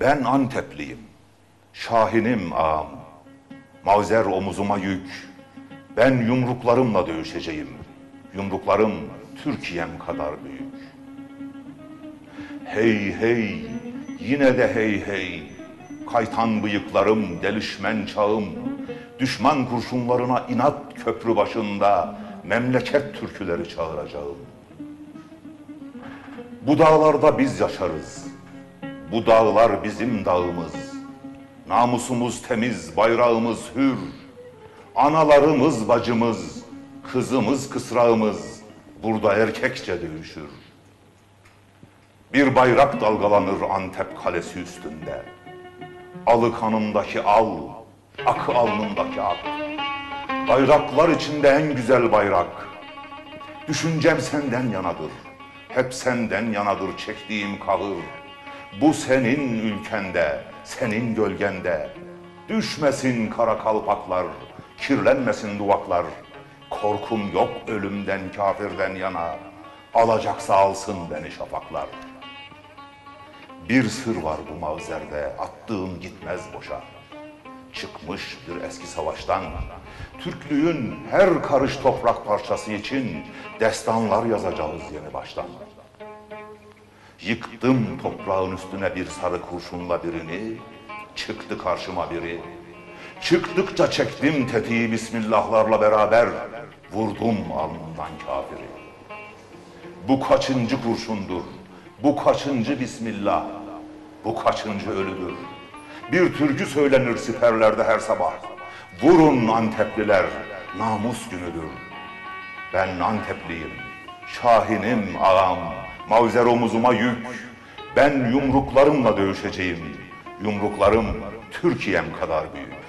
Ben Antepliyim, Şahinim ağam. Mavzer omuzuma yük, ben yumruklarımla dövüşeceğim. Yumruklarım Türkiye'm kadar büyük. Hey hey, yine de hey hey. Kaytan bıyıklarım, delişmen çağım. Düşman kurşunlarına inat köprü başında memleket türküleri çağıracağım. Bu dağlarda biz yaşarız. Bu dağlar bizim dağımız. Namusumuz temiz, bayrağımız hür. Analarımız bacımız, kızımız kısrağımız burada erkekçe dövüşür. Bir bayrak dalgalanır Antep kalesi üstünde. Alı kanındaki al, akı alnındaki ak. Bayraklar içinde en güzel bayrak. Düşüncem senden yanadır. Hep senden yanadır çektiğim kahır. Bu senin ülkende, senin gölgende. Düşmesin kara kalpaklar, kirlenmesin duvaklar. Korkum yok ölümden, kafirden yana. Alacaksa alsın beni şafaklar. Bir sır var bu mavzerde, attığım gitmez boşa. Çıkmış bir eski savaştan, Türklüğün her karış toprak parçası için destanlar yazacağız yeni baştan. Yıktım toprağın üstüne bir sarı kurşunla birini, çıktı karşıma biri. Çıktıkça çektim tetiği bismillahlarla beraber, vurdum alnından kafiri. Bu kaçıncı kurşundur, bu kaçıncı bismillah, bu kaçıncı ölüdür. Bir türkü söylenir siperlerde her sabah. Vurun Antepliler, namus günüdür. Ben Antepliyim, Şahinim ağam, mavzer omuzuma yük. Ben yumruklarımla dövüşeceğim. Yumruklarım Türkiye'm kadar büyük.